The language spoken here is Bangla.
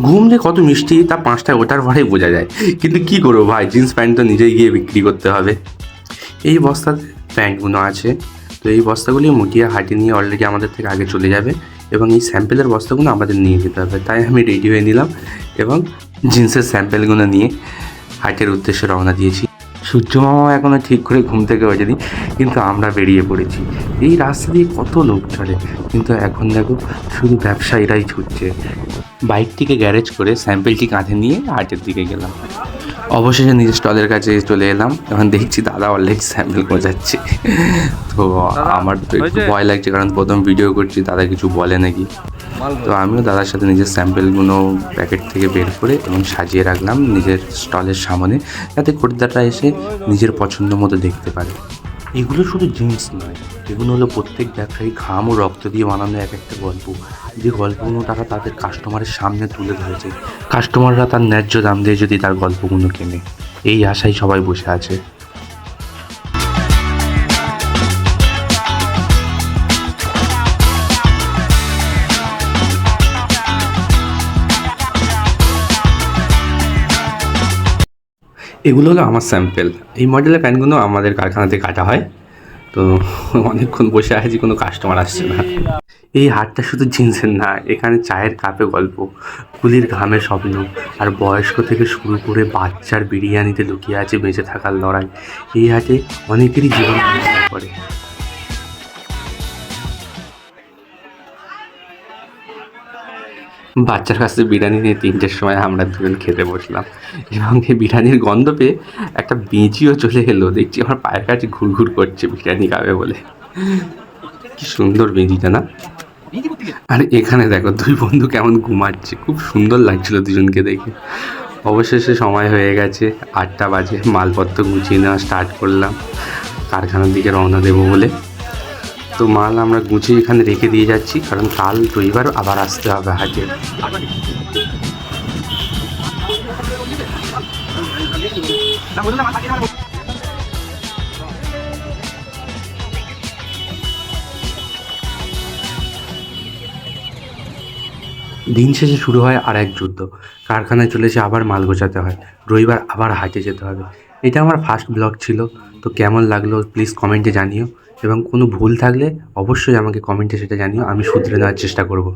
ঘুম যে কত মিষ্টি, তা পাঁচটায় ওঠার পরেই বোঝা যায়। কিন্তু কি করব ভাই, জিন্স প্যান্ট তো নিজেই গিয়ে বিক্রি করতে হবে। এই বস্তাতে প্যান্টগুলো আছে। তো এই বস্তাগুলি মুটিয়া হাঁটি নিয়ে অলরেডি আমাদের থেকে আগে চলে যাবে এবং এই স্যাম্পেলের বস্তাগুলো আমাদের নিয়ে যেতে হবে। তাই আমি রেডি হয়ে নিলাম এবং জিন্সের স্যাম্পেলগুলো নিয়ে হাটের উদ্দেশ্যে রওনা দিয়েছি। সূর্য মামা এখনও ঠিক করে ঘুম থেকে ওঠেনি, কিন্তু আমরা বেরিয়ে পড়েছি। এই রাস্তা দিয়ে কত লোক চলে, কিন্তু এখন দেখো শুধু ব্যবসায়ীরাই ছুটছে। বাইকটিকে গ্যারেজ করে স্যাম্পেলটি কাঁধে নিয়ে হাটের দিকে গেলাম। অবশেষে নিজের স্টলের কাছে চলে এলাম। এখন দেখছি দাদা অলরেডি স্যাম্পেল গোজাচ্ছে। তো আমার তো একটু ভয় লাগছে কারণ প্রথম ভিডিও করছি দাদা কিছু বলে নাকি। তো আমিও দাদার সাথে নিজের স্যাম্পেলগুলো প্যাকেট থেকে বের করে এবং সাজিয়ে রাখলাম নিজের স্টলের সামনে যাতে খরিদ্দাররা এসে নিজের পছন্দ মতো দেখতে পারে। এগুলো শুধু জিন্স নয়, এগুলো হলো প্রত্যেক ব্যবসায়ী ঘাম ও রক্ত দিয়ে বানানো এক একটা গল্প। যে গল্পগুলো তারা তাদের কাস্টমারের সামনে তুলে ধরেছে। কাস্টমাররা তার ন্যায্য দাম দিয়ে যদি তার গল্পগুলো কেনে। এই আশায় সবাই বসে আছে। এগুলো হলো আমার স্যাম্পেল এই মডেলের প্যান্টগুলো আমাদের কারখানাতে কাটা হয়। তো অনেকক্ষণ বসে আছি, কোনো কাস্টমার আসছে না। এই হাটটা শুধু জিন্সের না, এখানে চায়ের কাপে গল্প, কুলির ঘামে স্বপ্ন, আর বয়স্ক থেকে শুরু করে বাচ্চার বিরিয়ানিতে লুকিয়ে আছে বেঁচে থাকার লড়াই। এই হাটে অনেকেরই জীবন করে। বাচ্চার কাছ বিরিয়ানি নিয়ে তিনটের সময় আমরা দুজন খেতে বসলাম। এবং এই বিরিয়ানির গন্ধ পেয়ে একটা বেঁচিও চলে এলো। দেখছি আমার পায়ের কাছে ঘুরঘুর করছে বিরিয়ানি খাবে বলে। কি সুন্দর বেঁচিটা না? আর এখানে দেখো দুই বন্ধু কেমন ঘুমাচ্ছে। খুব সুন্দর লাগছিল দুজনকে দেখে। অবশেষে সময় হয়ে গেছে। আটটা বাজে, মালপত্র গুছিয়ে নেওয়া স্টার্ট করলাম। কারখানার দিকে রওনা দেবো বলে। তো মাল আমরা গুছিয়ে এখানে রেখে দিয়ে যাচ্ছি, কারণ কাল রবিবার আবার আসতে হবে হাটে। দিন শেষে শুরু হয় আর এক যুদ্ধ। কারখানায় চলেছে আবার মাল গোছাতে হয়। রবিবার আবার হাটে যেতে হবে। এটা আমার ফার্স্ট ব্লগ ছিল, তো কেমন লাগল প্লিজ কমেন্টে জানিও এবং কোনো ভুল থাকলে অবশ্যই আমাকে কমেন্টে সেটা জানিও, আমি শুধরে নেওয়ার চেষ্টা করব।